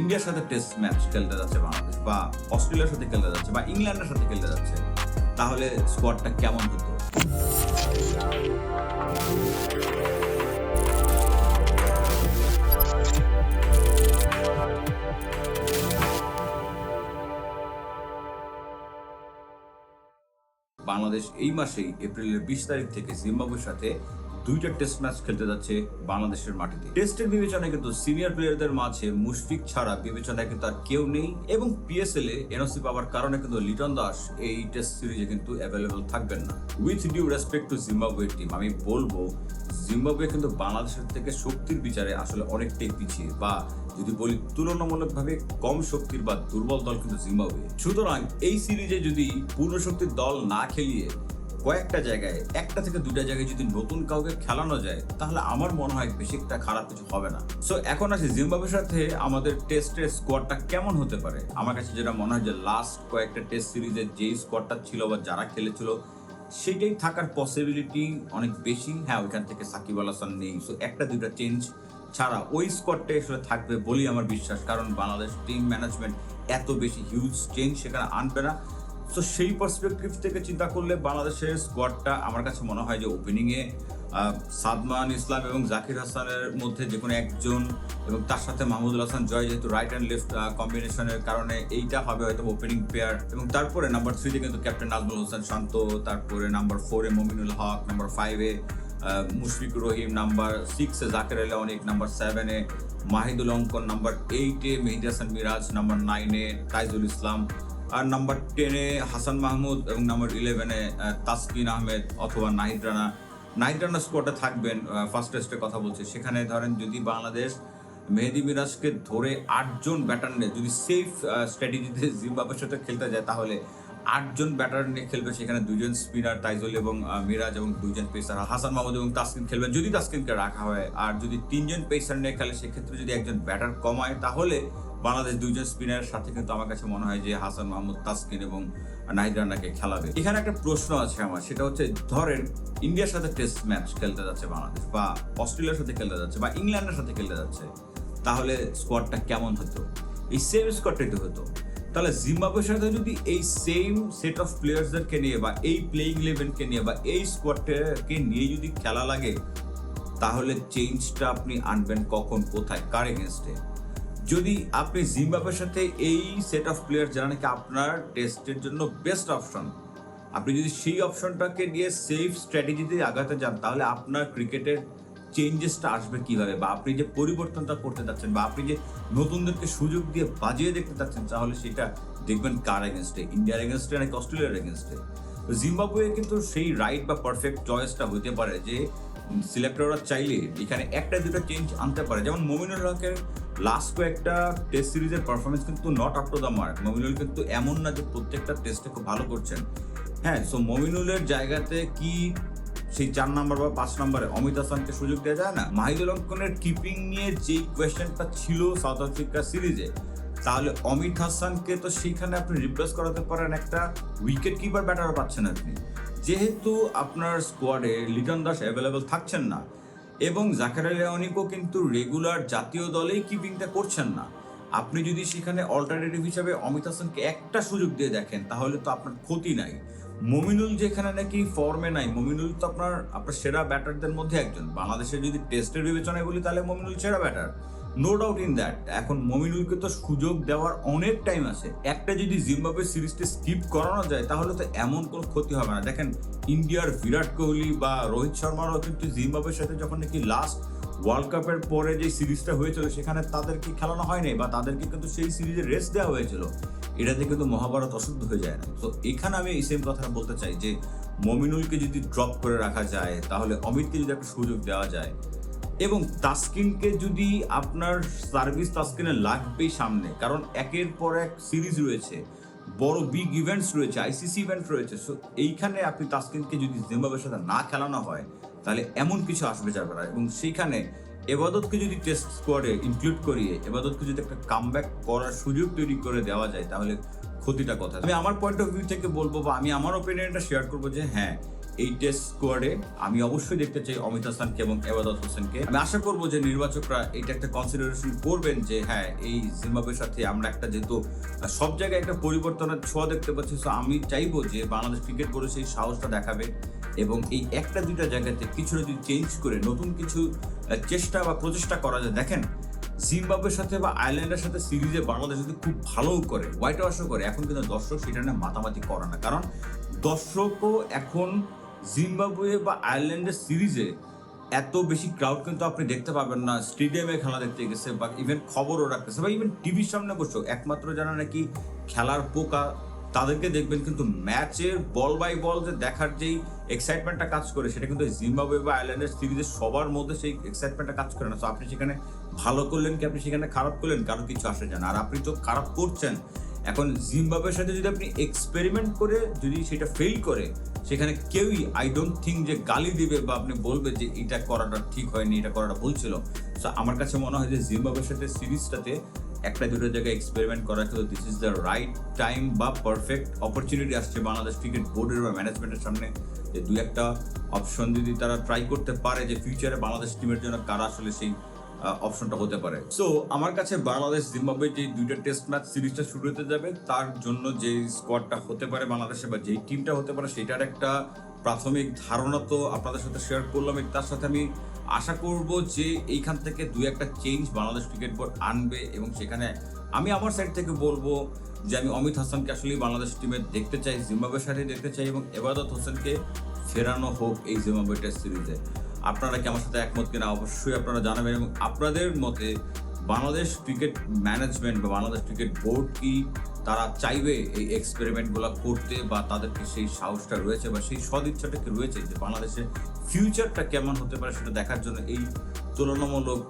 ইন্ডিয়ার সাথে test match খেলতে যাচ্ছে বাংলাদেশ, বা অস্ট্রেলিয়ার সাথে খেলতে যাচ্ছে, বা ইংল্যান্ডের সাথে খেলতে যাচ্ছে, তাহলে স্কোয়াডটা কেমন হতো? বাংলাদেশ এই মাসেই এপ্রিলের বিশ তারিখ থেকে জিম্বাবুয়ের সাথে দুইটা টেস্ট ম্যাচ খেলতে যাচ্ছে বাংলাদেশের মাটিতে। টেস্টের বিবেচনায় কিন্তু সিনিয়র প্লেয়ারদের মাঝে মুশফিক ছাড়া বিবেচনায় কিন্তু আর কেউ নেই এবং পিএসএল এ এনওসি পাওয়ার কারণে কিন্তু লিটন দাস এই টেস্ট সিরিজে কিন্তু অ্যাভেলেবল থাকবেন না। উইথ ডিউ রেসপেক্ট টু জিম্বাবুয়ের টিম আমি বলব জিম্বাবুয়ে কিন্তু বাংলাদেশের থেকে শক্তির বিচারে আসলে অনেকটাই পিছিয়ে বা যদি বলি তুলনামূলকভাবে কম শক্তির বা দুর্বল দল কিন্তু জিম্বাবুয়ে সুতরাং এই সিরিজে যদি পূর্ণ শক্তির দল না খেলিয়ে কয়েকটা জায়গায়, একটা থেকে দুটা জায়গায় যদি নতুন কাউকে খেলানো যায়, তাহলে আমার মনে হয় বেশি একটা খারাপ কিছু হবে না। সো এখন আসি জিম্বাবুয়ের সাথে আমাদের টেস্টের স্কোয়াডটা কেমন হতে পারে? আমার কাছে যেটা মনে হয় যে লাস্ট কয়েকটা টেস্ট সিরিজের যেই স্কোয়াডটা ছিল বা যারা খেলেছিল, সেটাই থাকার পসিবিলিটি অনেক বেশি। হ্যাঁ ওইখান থেকে সাকিব আল হাসান নেই। সো একটা দুটা চেঞ্জ ছাড়া ওই স্কোয়াডটাই আসলে থাকবে বলেই আমার বিশ্বাস। কারণ বাংলাদেশ টিম ম্যানেজমেন্ট এত বেশি হিউজ চেঞ্জ সেখানে আনবে না। তো সেই পার্সপেক্টিভ থেকে চিন্তা করলে বাংলাদেশের স্কোয়াডটা আমার কাছে মনে হয় যে ওপেনিংয়ে সাদমান ইসলাম এবং জাকির হাসানের মধ্যে যে কোনো একজন এবং তার সাথে মাহমুদুল হাসান জয় যেহেতু রাইট অ্যান্ড লেফট কম্বিনেশনের কারণে এইটা হবে হয়তো ওপেনিং পেয়ার এবং তারপরে নাম্বার থ্রিতে কিন্তু ক্যাপ্টেন নাজমুল হোসেন শান্ত, তারপরে নাম্বার ফোরে মমিনুল হক নাম্বার ফাইভে মুশফিকুর রহিম নাম্বার সিক্সে জাকের আলী অনেক নাম্বার সেভেনে মাহিদুল অঙ্কন নাম্বার এইটে মেহিদি হাসান মিরাজ নাম্বার নাইনে তাইজুল ইসলাম। আর নাম্বার টেনে হাসান মাহমুদ এবং নাম্বার ইলেভেনে তাসকিন আহমেদ অথবা নাহিদ রানা। নাহিদ রানা স্কোয়াডে থাকবেন ফার্স্ট টেস্টে কথা বলছে। সেখানে ধরেন যদি বাংলাদেশ মেহেদি মিরাজকে ধরে আটজন ব্যাটার নিয়ে যদি সেফ স্ট্র্যাটেজিতে জিম্বাবের সাথে খেলতে যায়, তাহলে আটজন ব্যাটার নিয়ে খেলবে সেখানে দুজন স্পিনার তাইজুল এবং মিরাজ এবং দুজন পেসার হাসান মাহমুদ এবং তাসকিন খেলবেন যদি তাসকিনকে রাখা হয়। আর যদি তিনজন পেসার নিয়ে খেলে, সেক্ষেত্রে যদি একজন ব্যাটার কমায়, তাহলে বাংলাদেশ দুইজন স্পিনারের সাথে কিন্তু আমার কাছে মনে হয় যে হাসান মাহমুদ, তাসকিন এবং নাহিদ রানাকে খেলাবে এখানে একটা প্রশ্ন আছে আমার, সেটা হচ্ছে, ধরেন, ইন্ডিয়ার সাথে টেস্ট ম্যাচ খেলতে যাচ্ছে বাংলাদেশ, বা অস্ট্রেলিয়ার সাথে খেলতে যাচ্ছে, বা ইংল্যান্ডের সাথে খেলতে যাচ্ছে, তাহলে স্কোয়াডটা কেমন হতো? এই সেম স্কোয়াডটাই তো হতো। তাহলে জিম্বাবুয়ের সাথে যদি এই সেম সেট অফ প্লেয়ার্সদেরকে নিয়ে, বা এই প্লেইং ইলেভেনকে নিয়ে, বা এই স্কোয়াডটাকে নিয়ে যদি খেলা লাগে, তাহলে চেঞ্জটা আপনি আনবেন কখন, কোথায়, কার এগেনস্টে যদি আপনি জিম্বাবুয়ের সাথে এই সেট অফ প্লেয়ার যারা নাকি আপনার টেস্টের জন্য বেস্ট অপশন আপনি যদি সেই অপশনটাকে নিয়ে সেফ স্ট্র্যাটেজিতে আগাতে যান, তাহলে আপনার ক্রিকেটের চেঞ্জেসটা আসবে কীভাবে? বা আপনি যে পরিবর্তনটা করতে চাচ্ছেন বা আপনি যে নতুনদেরকে সুযোগ দিয়ে বাজিয়ে দেখতে চাচ্ছেন তাহলে সেটা দেখবেন কার এগেনস্টে ইন্ডিয়ার এগেনস্টে নাকি অস্ট্রেলিয়ার এগেনস্টে জিম্বাবুয়ে কিন্তু সেই রাইট বা পারফেক্ট চয়েসটা হতে পারে যে সিলেক্টররা চাইলে এখানে একটা, দুটো চেঞ্জ আনতে পারে। যেমন মমিনুল হকের লাস্ট কয়েকটা টেস্ট সিরিজের পারফরমেন্স কিন্তু not up to the mark Mominul কিন্তু এমন না যে প্রত্যেকটা টেস্টে খুব ভালো করছেন। হ্যাঁ সো মমিনুলের জায়গাতে কি সেই চার নাম্বার বা পাঁচ নাম্বারে অমিত হাসানকে সুযোগ দেওয়া যায় না? মাহিদুল অঙ্কনের কিপিং নিয়ে যেই কোয়েশ্চেনটা ছিল সাউথ আফ্রিকা সিরিজে তাহলে অমিত হাসানকে তো সেখানে আপনি রিপ্লেস করাতে পারেন একটা উইকেট কিপার ব্যাটার পাচ্ছেন আপনি। যেহেতু আপনার স্কোয়াডে লিটন দাস অ্যাভেলেবেল থাকছেন না এবং জাকার আলী কিন্তু রেগুলার জাতীয় দলেই কিপিংটা করছেন না, আপনি যদি সেখানে অল্টারনেটিভ হিসাবে অমিত হাসানকে একটা সুযোগ দিয়ে দেখেন, তাহলে তো আপনার ক্ষতি নাই। মমিনুল যেখানে নাকি ফর্মে নাই, মমিনুল তো আপনার আপনার সেরা ব্যাটারদের মধ্যে একজন। বাংলাদেশের যদি টেস্টের বিবেচনায় বলি, তাহলে মমিনুল সেরা batter no doubt in that এখন মমিনুলকে তো সুযোগ দেওয়ার অনেক টাইম আছে। একটা যদি জিম্বাবুয়ে সিরিজটি স্কিপ করানো যায়, তাহলে তো এমন কোনো ক্ষতি হবে না। দেখেন, ইন্ডিয়ার বিরাট কোহলি বা রোহিত শর্মারও কিন্তু জিম্বাবুয়ের সাথে যখন নাকি লাস্ট ওয়ার্ল্ড কাপের পরে যে সিরিজটা হয়েছিল, সেখানে তাদেরকে খেলানো হয়নি বা তাদেরকে কিন্তু সেই সিরিজে রেস্ট দেওয়া হয়েছিল, এটাতে কিন্তু মহাভারত অশুদ্ধ হয়ে যায় না। তো এখানে আমি এই সেম কথাটা বলতে চাই যে, মমিনুলকে যদি ড্রপ করে রাখা যায়, তাহলে অমিতকে যদি একটা সুযোগ দেওয়া যায় এবং তাস্কিনকে যদি আপনার সার্ভিস তাস্কিনে লাগবেই সামনে, কারণ একের পর এক সিরিজ রয়েছে, বড় বিগ ইভেন্টস রয়েছে আইসিসি ইভেন্ট রয়েছে, সো এইখানে আপনি তাস্কিনকে যদি জিম্বাবের সাথে না খেলানো হয়, তাহলে এমন কিছু আসবে যাবে না এবং সেইখানে এবাদতকে যদি টেস্ট স্কোয়াডে ইনক্লুড করিয়ে, এবাদতকে যদি একটা কামব্যাক করার সুযোগ তৈরি করে দেওয়া যায়, তাহলে ক্ষতিটা কথা আমি আমার পয়েন্ট অফ ভিউ থেকে বলব বা আমি আমার ওপিনিয়নটা শেয়ার করব যে হ্যাঁ এই টেস্ট স্কোয়াডে আমি অবশ্যই দেখতে চাই অমিত হাসানকে এবং এবাদত হোসেনকে। আমি আশা করব যে নির্বাচকরা এটা একটা কনসিডারেশন করবেন যে হ্যাঁ এই জিম্বাবুয়ের সাথে আমরা একটা যেহেতু সব জায়গায় একটা পরিবর্তনের ছোঁয়া দেখতে পাচ্ছি তো আমি চাইব যে বাংলাদেশ ক্রিকেট বোর্ডে সেই সাহসটা দেখাবে এবং এই একটা দুইটা জায়গাতে কিছু যদি চেঞ্জ করে, নতুন কিছু চেষ্টা বা প্রচেষ্টা করা যায়। দেখেন, জিম্বাবুয়ের সাথে বা আয়ারল্যান্ডের সাথে সিরিজে বাংলাদেশ যদি খুব ভালোও করে হোয়াইট ওয়াশও করে, এখন কিন্তু দর্শক সেটা নিয়ে মাতামাতি করে না। কারণ দর্শকও এখন জিম্বাবুয়ে বা আয়ারল্যান্ডের সিরিজে এত বেশি ক্রাউড কিন্তু আপনি দেখতে পাবেন না, স্টেডিয়ামে খেলা দেখতে গেছে বা ইভেন খবরও রাখতেছে বা ইভেন টিভির সামনে বসেও একমাত্র যারা নাকি খেলার পোকা, তাদেরকে দেখবেন কিন্তু ম্যাচের বল বাই বল যে দেখার যেই এক্সাইটমেন্টটা কাজ করে, সেটা কিন্তু জিম্বাবুয়ে বা আয়ারল্যান্ডের সিরিজের সবার মধ্যে সেই এক্সাইটমেন্টটা কাজ করে না। তো আপনি সেখানে ভালো করলেন কি, আপনি সেখানে খারাপ করলেন? কারও কিছু আসে যান আর আপনি তো খারাপ করছেন। এখন জিম্বাবুয়ের সাথে যদি আপনি এক্সপেরিমেন্ট করে যদি সেটা ফেল করে সেখানে কেউই আই ডোন্ট থিঙ্ক যে গালি দিবে বা আপনি বলবে যে এটা করাটা ঠিক হয়নি, এটা করাটা ভুল ছিল। তো আমার কাছে মনে হয় যে জিম্বাবের সাথে সিরিজটাতে একটা, দুটো জায়গায় এক্সপেরিমেন্ট করা ছিল this is the right time বা পারফেক্ট অপরচুনিটি আসছে বাংলাদেশ ক্রিকেট বোর্ডের বা ম্যানেজমেন্টের সামনে যে দুই একটা অপশন যদি তারা ট্রাই করতে পারে যে ফিউচারে বাংলাদেশ টিমের জন্য কারা আসলে সেই অপশনটা হতে পারে। সো আমার কাছে বাংলাদেশ জিম্বাবুয়ে যে দুইটা টেস্ট ম্যাচ সিরিজটা শুরু হতে যাবে, তার জন্য যে স্কোয়াডটা হতে পারে বাংলাদেশে বা যেই টিমটা হতে পারে, সেটার একটা প্রাথমিক ধারণা তো আপনাদের সাথে শেয়ার করলাম। তার সাথে আমি আশা করব যে এইখান থেকে দুই একটা চেঞ্জ বাংলাদেশ ক্রিকেট বোর্ড আনবে এবং সেখানে আমি আমার সাইড থেকে বলব যে আমি অমিত হাসানকে আসলে বাংলাদেশ টিমে দেখতে চাই জিম্বাবুয়ের সাথে দেখতে চাই এবং এবাদত হোসেনকে ফেরানো হোক এই জিম্বাবুয়ে টেস্ট সিরিজে আপনারা কি আমার সাথে একমত কিনা অবশ্যই আপনারা জানাবেন এবং আপনাদের মতে বাংলাদেশ ক্রিকেট ম্যানেজমেন্ট বা বাংলাদেশ ক্রিকেট বোর্ড কি তারা চাইবে এই এক্সপেরিমেন্টগুলো করতে বা তাদেরকে সেই সাহসটা রয়েছে বা সেই সদিচ্ছাটা কি রয়েছে যে বাংলাদেশের ফিউচারটা কেমন হতে পারে সেটা দেখার জন্য এই তুলনামূলক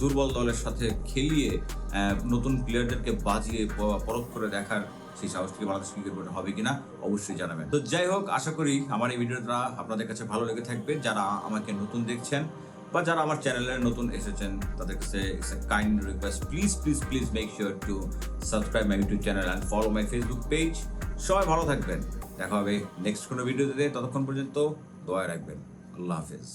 দুর্বল দলের সাথে খেলিয়ে নতুন প্লেয়ারদেরকে বাজিয়ে পরখ করে দেখার সেই সাহসটি বাংলাদেশ ক্রিকেট হবে কিনা অবশ্যই জানাবেন। তো যাই হোক, আশা করি আমার এই ভিডিওটা আপনাদের কাছে ভালো লেগে থাকবে। যারা আমাকে নতুন দেখছেন বা যারা আমার চ্যানেলে নতুন এসেছেন, তাদের কাছে kind request please please please make sure to subscribe my YouTube channel and follow my Facebook page সবাই ভালো থাকবেন। দেখা হবে নেক্সট কোনো ভিডিওতে। ততক্ষণ পর্যন্ত দোয়া রাখবেন। আল্লাহ হাফেজ।